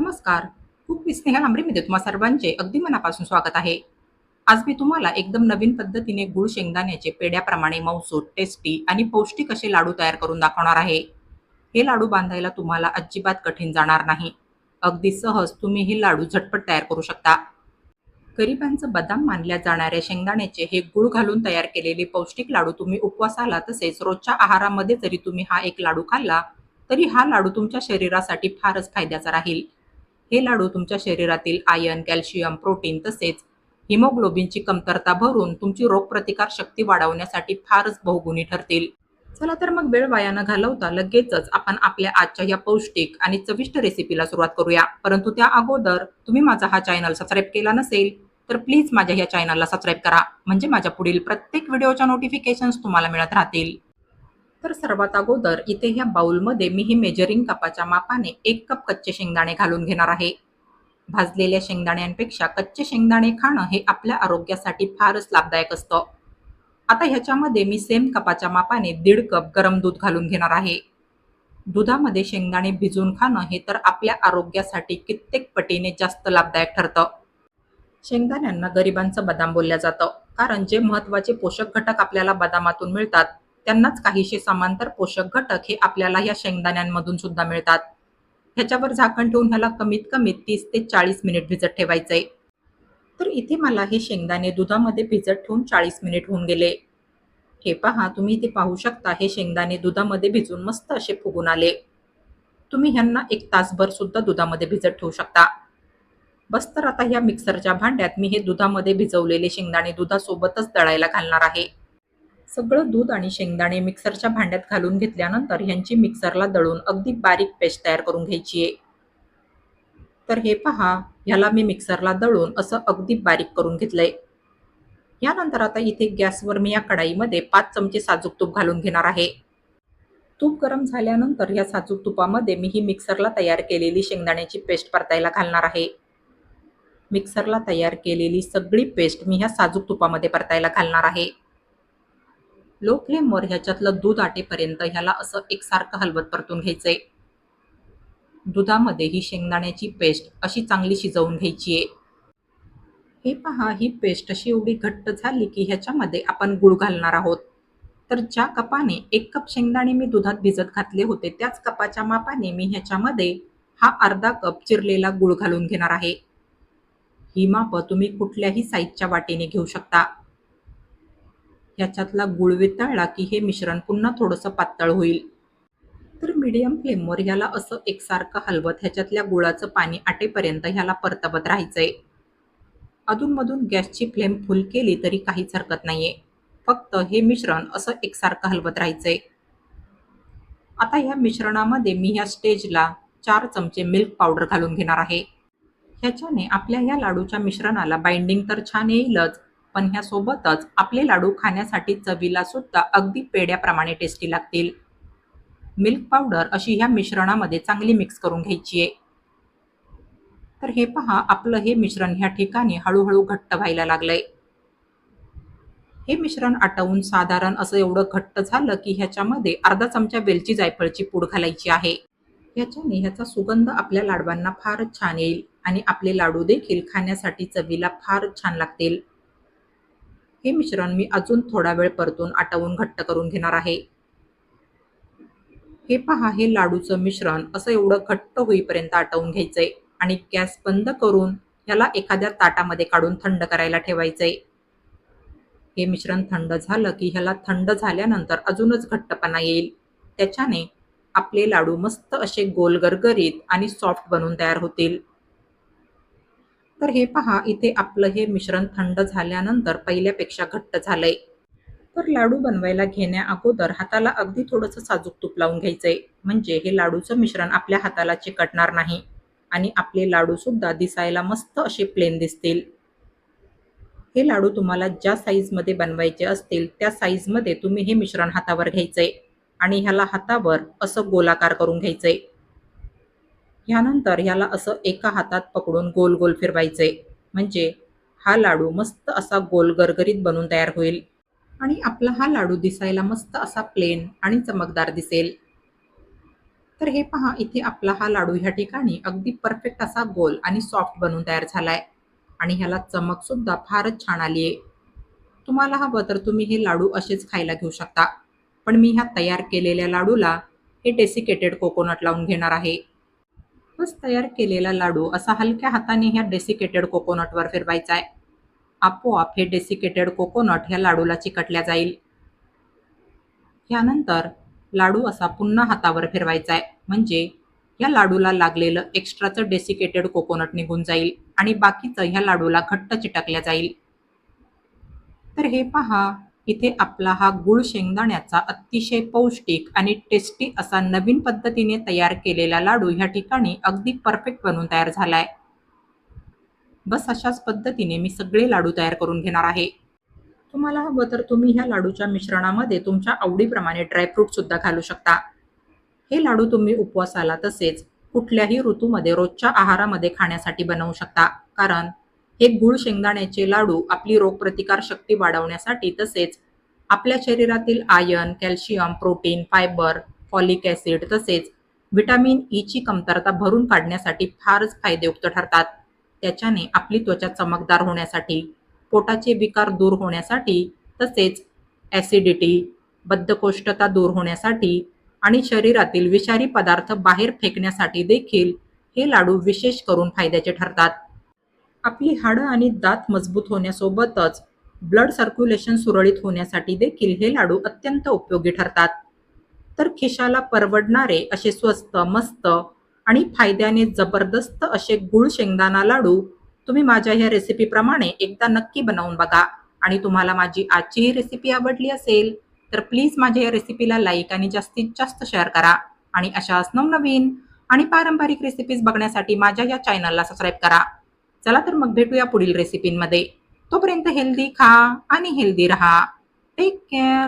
नमस्कार. खूप स्नेह लांबरीमध्ये तुम्हा सर्वांचे. अगदी मनापासून स्वागत आहे. आज मी तुम्हाला एकदम नवीन पद्धतीने गुळ शेंगदाण्याचे पेड्याप्रमाणे मौसूद टेस्टी आणि पौष्टिक असे लाडू तयार करून दाखवणार आहे. हे लाडू बांधायला तुम्हाला अजिबात कठीण जाणार नाही. अगदी सहज तुम्ही हे लाडू झटपट तयार करू शकता. गरिबांचं बदाम मानल्या जाणाऱ्या शेंगदाण्याचे हे गुळ घालून तयार केलेले पौष्टिक लाडू तुम्ही उपवासाला तसेच रोजच्या आहारामध्ये जरी तुम्ही हा एक लाडू खाल्ला तरी हा लाडू तुमच्या शरीरासाठी फारच फायद्याचा राहील. हे लाडू तुमच्या शरीरातील आयर्न कॅल्शियम प्रोटीन तसेच हिमोग्लोबिनची कमतरता भरून तुमची रोगप्रतिकार शक्ती वाढवण्यासाठी फारच बहुगुणी ठरतील. चला तर मग वेळ वाया न घालवता लगेचच आपण आपल्या आजच्या या पौष्टिक आणि चविष्ट रेसिपीला सुरुवात करूया. परंतु त्या अगोदर तुम्ही माझा हा चॅनल सबस्क्राईब केला नसेल तर प्लीज माझ्या या चॅनलला सबस्क्राईब करा. म्हणजे माझ्या पुढील प्रत्येक व्हिडिओच्या नोटिफिकेशन्स तुम्हाला मिळत राहतील. तर सर्वात अगोदर इथे ह्या बाउलमध्ये मी हे मेजरिंग कपाच्या मापाने एक कप कच्चे शेंगदाणे घालून घेणार आहे. भाजलेल्या शेंगदाण्यांपेक्षा कच्चे शेंगदाणे खाणं हे आपल्या आरोग्यासाठी फारच लाभदायक असतं. आता ह्याच्यामध्ये मी सेम कपाच्या मापाने दीड कप गरम दूध घालून घेणार आहे. दुधामध्ये शेंगदाणे भिजून खाणं हे तर आपल्या आरोग्यासाठी कित्येक पटीने जास्त लाभदायक ठरतं. शेंगदाण्यांना गरिबांचं बदाम बोललं जातं. कारण जे महत्त्वाचे पोषक घटक आपल्याला बदामातून मिळतात त्यांनाच काहीसे समांतर पोषक घटक हे आपल्याला या शेंगदाण्यांमधून सुद्धा मिळतात. ह्याच्यावर झाकण ठेवून ह्याला कमीत कमी तीस ते चाळीस मिनिट भिजत ठेवायचंय तर इथे मला हे शेंगदाणे दुधामध्ये भिजत ठेवून चाळीस मिनिट होऊन गेले. हे पहा तुम्ही इथे पाहू शकता हे शेंगदाणे दुधामध्ये भिजून मस्त असे फुगून आले. तुम्ही ह्यांना एक तासभर सुद्धा दुधामध्ये भिजत ठेवू शकता. बस तर आता ह्या मिक्सरच्या भांड्यात मी हे दुधामध्ये भिजवलेले शेंगदाणे दुधासोबतच दळायला घालणार आहे. सगळं दूध आणि शेंगदाणे मिक्सरच्या भांड्यात घालून घेतल्यानंतर ह्यांची मिक्सरला दळून अगदी बारीक पेस्ट तयार करून घ्यायची आहे. तर हे पहा ह्याला मी मिक्सरला दळून असं अगदी बारीक करून घेतलंय. यानंतर आता इथे गॅसवर मी या कढाईमध्ये पाच चमचे साजूक तूप घालून घेणार आहे. तूप गरम झाल्यानंतर या साजूक तुपामध्ये मी ही मिक्सरला तयार केलेली शेंगदाण्याची पेस्ट परतायला घालणार आहे. मिक्सरला तयार केलेली सगळी पेस्ट मी ह्या साजूक तुपामध्ये परतायला घालणार आहे. लो फ्लेमवर ह्याच्यातलं दूध आटेपर्यंत ह्याला असं एकसारखं हलवत परतून घ्यायचंय. दुधामध्ये ही शेंगदाण्याची पेस्ट अशी चांगली शिजवून घ्यायची आहे हे पहा ही पेस्ट अशी एवढी घट्ट झाली की ह्याच्यामध्ये आपण गुळ घालणार आहोत. तर ज्या कपाने एक कप शेंगदाणे मी दुधात भिजत घातले होते त्याच कपाच्या मापाने मी ह्याच्यामध्ये हा अर्धा कप चिरलेला गुळ घालून घेणार आहे. ही मापं तुम्ही कुठल्याही साईजच्या वाटेने घेऊ शकता. याच्यातला गुळ वितळला की हे मिश्रण पुन्हा थोडंसं पातळ होईल. तर मीडियम फ्लेमवर ह्याला असं एकसारखं हलवत ह्याच्यातल्या गुळाचं पाणी आटेपर्यंत ह्याला परतवत राहायचंय. अधूनमधून गॅसची फ्लेम फुल केली तरी काहीच हरकत नाहीये. फक्त हे मिश्रण असं एकसारखं हलवत राहायचंय. आता ह्या मिश्रणामध्ये मी ह्या स्टेजला चार चमचे मिल्क पावडर घालून घेणार आहे. ह्याच्याने आपल्या ह्या लाडूच्या मिश्रणाला बाइंडिंग तर छान येईलच पण ह्यासोबतच आपले लाडू खाण्यासाठी चवीला सुद्धा अगदी पेड्याप्रमाणे टेस्टी लागतील. मिल्क पावडर अशी ह्या मिश्रणामध्ये चांगली मिक्स करून घ्यायची आहे. तर हे पहा आपलं हे मिश्रण ह्या ठिकाणी हळूहळू घट्ट व्हायला लागलंय. हे मिश्रण आटवून साधारण असं एवढं घट्ट झालं की ह्याच्यामध्ये अर्धा चमचा वेलची जायफळची पूड घालायची आहे. ह्याच्याने ह्याचा सुगंध आपल्या लाडवांना फारच छान येईल आणि आपले लाडू देखील खाण्यासाठी चवीला फार छान लागतील. हे मिश्रण मी अजून थोडा वेळ परतून आटवून घट्ट करून घेणार आहे. हे पहा हे लाडूचं मिश्रण असं एवढं घट्ट होईपर्यंत आटवून घ्यायचंय आणि गॅस बंद करून ह्याला एखाद्या ताटामध्ये काढून थंड करायला ठेवायचंय. हे मिश्रण थंड झालं की ह्याला थंड झाल्यानंतर अजूनच घट्टपणा येईल. त्याच्याने आपले लाडू मस्त असे गोल गरगरीत आणि सॉफ्ट बनून तयार होतील. तर हे पहा इथे आपलं हे मिश्रण थंड झाल्यानंतर पहिल्यापेक्षा घट्ट झालंय. तर लाडू बनवायला घेण्या अगोदर हाताला अगदी थोडंसं साजूक तूप लावून घ्यायचंय. म्हणजे हे लाडूचं मिश्रण आपल्या हाताला चिकटणार नाही आणि आपले लाडू सुद्धा दिसायला मस्त असे प्लेन दिसतील. हे लाडू तुम्हाला ज्या साईजमध्ये बनवायचे असतील त्या साईजमध्ये तुम्ही हे मिश्रण हातावर घ्यायचंय आणि ह्याला हातावर असं गोलाकार करून घ्यायचंय. ह्यानंतर ह्याला असं एका हातात पकडून गोल गोल फिरवायचे. म्हणजे हा लाडू मस्त असा गोल गरगरीत बनून तयार होईल. आणि आपला हा लाडू दिसायला मस्त असा प्लेन आणि चमकदार दिसेल. तर हे पहा इथे आपला हा लाडू ह्या ठिकाणी अगदी परफेक्ट असा गोल आणि सॉफ्ट बनून तयार झालाय. आणि ह्याला चमक सुद्धा फारच छान आली आहे तुम्हाला हवं तर तुम्ही हे लाडू असेच खायला घेऊ शकता. पण मी ह्या तयार केलेल्या लाडूला हे डेसिकेटेड कोकोनट लावून घेणार आहे. एकच तयार केलेला लाडू. असा हलक्या हाताने ह्या डेसिकेटेड कोकोनटवर फिरवायचा आहे. आपोआप हे डेसिकेटेड कोकोनट ह्या लाडूला चिकटल्या जाईल. ह्यानंतर लाडू असा पुन्हा हातावर फिरवायचा आहे. म्हणजे या लाडूला लागलेलं एक्स्ट्राचं डेसिकेटेड कोकोनट निघून जाईल आणि बाकीचं ह्या लाडूला घट्ट चिटकल्या जाईल. तर हे पहा इथे आपला हा गुळ शेंगदाण्याचा अतिशय पौष्टिक आणि टेस्टी असा नवीन पद्धतीने तयार केलेला लाडू ह्या ठिकाणी अगदी परफेक्ट बनून तयार झालाय. बस अशाच पद्धतीने मी सगळे लाडू तयार करून घेणार आहे. तुम्हाला हवं तर तुम्ही ह्या लाडूच्या मिश्रणामध्ये तुमच्या आवडीप्रमाणे ड्रायफ्रूट सुद्धा घालू शकता. हे लाडू तुम्ही उपवासाला तसेच कुठल्याही ऋतूमध्ये रोजच्या आहारामध्ये खाण्यासाठी बनवू शकता. कारण हे गुळ शेंगदाण्याचे लाडू आपली रोगप्रतिकार शक्ती वाढवण्यासाठी तसेच आपल्या शरीरातील iron calcium protein fibre folic acid तसेच व्हिटॅमिन e ईची कमतरता भरून काढण्यासाठी फारच फायदेयुक्त ठरतात. त्याच्याने आपली त्वचा चमकदार होण्यासाठी पोटाचे विकार दूर होण्यासाठी तसेच ॲसिडिटी बद्धकोष्ठता दूर होण्यासाठी आणि शरीरातील विषारी पदार्थ बाहेर फेकण्यासाठी देखील हे लाडू विशेष करून फायद्याचे ठरतात. आपली हाडं आणि दात मजबूत होण्यासोबतच ब्लड सर्क्युलेशन सुरळीत होण्यासाठी देखील हे लाडू अत्यंत उपयोगी ठरतात. तर खिशाला परवडणारे असे स्वस्त मस्त आणि फायद्याने जबरदस्त असे गुळ शेंगदाणा लाडू तुम्ही माझ्या ह्या रेसिपीप्रमाणे एकदा नक्की बनवून बघा आणि तुम्हाला माझी आजची ही रेसिपी आवडली असेल तर प्लीज माझ्या या रेसिपीला लाईक आणि जास्तीत जास्त शेअर करा आणि अशाच नवनवीन आणि पारंपरिक रेसिपीज बघण्यासाठी माझ्या या चॅनलला सबस्क्राईब करा. चला तर मग भेटूया पुढील रेसिपींमध्ये तोपर्यंत हेल्दी खा आणि हेल्दी राहा. Take care